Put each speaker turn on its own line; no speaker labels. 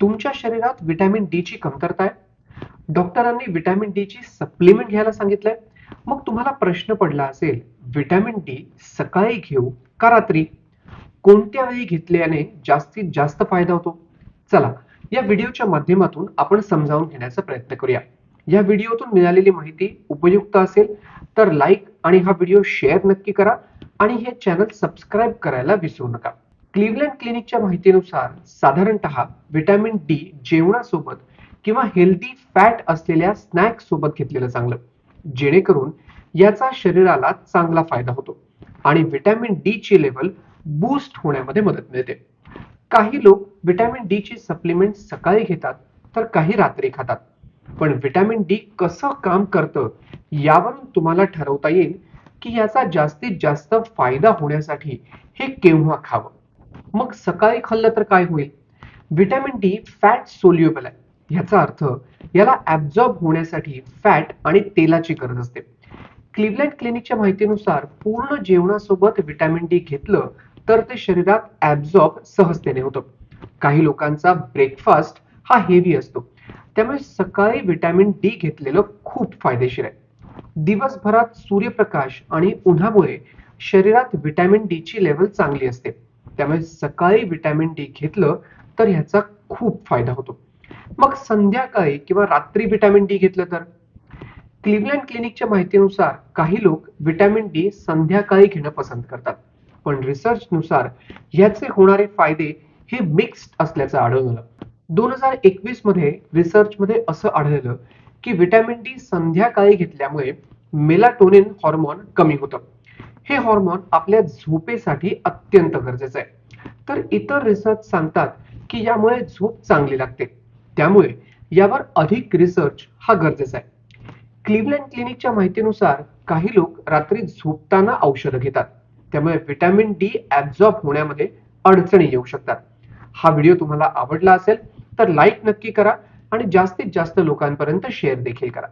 तुमच्या शरीरात vitamin D ची कमतरता आहे. डॉक्टरांनी विटॅमिन डी ची सप्लिमेंट घ्यायला सांगितलंय. मग तुम्हाला प्रश्न पडला असेल विटॅमिन डी सकाळी घेऊ का रात्री? कोणत्या वेळी घेतल्याने जास्तीत जास्त फायदा होतो? चला या व्हिडिओच्या माध्यमातून आपण समजावून घेण्याचा प्रयत्न करूया. या व्हिडिओतून मिळालेली माहिती उपयुक्त असेल तर लाईक आणि हा व्हिडिओ शेअर नक्की करा आणि हे चॅनल सबस्क्राईब करायला विसरू नका. क्लिव्हलँड क्लिनिकच्या माहितीनुसार साधारणतः व्हिटॅमिन डी जेवणासोबत किंवा हेल्दी फॅट असलेल्या स्नॅक्स सोबत घेतलेलं चांगलं जेणेकरून याचा शरीराला चांगला फायदा होतो आणि व्हिटॅमिन डी ची लेवल बूस्ट होण्यामध्ये मदत मिळते. काही लोक व्हिटॅमिन डी ची सप्लिमेंट सकाळी घेतात तर काही रात्री खातात. पण व्हिटॅमिन डी कसं काम करतं यावरून तुम्हाला ठरवता येईल की याचा जास्तीत जास्त फायदा होण्यासाठी हे केव्हा खावं? मग सकाळी खाल्लं तर काय होईल? व्हिटॅमिन डी फॅट सोल्युबल आहे. याचा अर्थ याला ऍब्झॉर्ब होण्यासाठी फॅट आणि तेलाची गरज असते. क्लिवलँड क्लिनिकच्या माहितीनुसार पूर्ण जेवणासोबत व्हिटॅमिन डी घेतलं तर ते शरीरात ऍब्झॉर्ब सहजतेने होतं. काही लोकांचा ब्रेकफास्ट हा हेवी असतो. त्यामुळे सकाळी व्हिटॅमिन डी घेतलेलं खूप फायदेशीर आहे. दिवसभरात सूर्यप्रकाश आणि उन्हामुळे शरीरात व्हिटॅमिन डी ची लेवल चांगली असते. त्यामुळे सकाळी व्हिटॅमिन डी घेतलं तर ह्याचा खूप फायदा होतो. मग संध्याकाळी किंवा रात्री व्हिटॅमिन डी घेतलं तर? क्लिव्हलँड क्लिनिकच्या माहितीनुसार काही लोक व्हिटॅमिन डी संध्याकाळी घेणं पसंत करतात. पण रिसर्च नुसार ह्याचे होणारे फायदे हे मिक्स्ड असल्याचं आढळलं दोन हजार एकवीसमध्ये रिसर्च मध्ये असं आढळलं की व्हिटॅमिन डी संध्याकाळी घेतल्यामुळे मेलाटोनिन हॉर्मोन कमी होतं. हे हॉर्मोन आपल्या झोपेसाठी अत्यंत गरजेचं आहे. तर इतर रिसर्च सांगतात की यामुळे झोप चांगली लागते. त्यामुळे यावर अधिक रिसर्च हा गरजेचा आहे. क्लिव्हलँड क्लिनिकच्या माहितीनुसार काही लोक रात्री झोपताना औषधं घेतात. त्यामुळे व्हिटॅमिन डी ऍब्झॉर्ब होण्यामध्ये अडचणी येऊ शकतात. हा व्हिडिओ तुम्हाला आवडला असेल तर लाईक नक्की करा आणि जास्तीत जास्त लोकांपर्यंत शेअर देखील करा.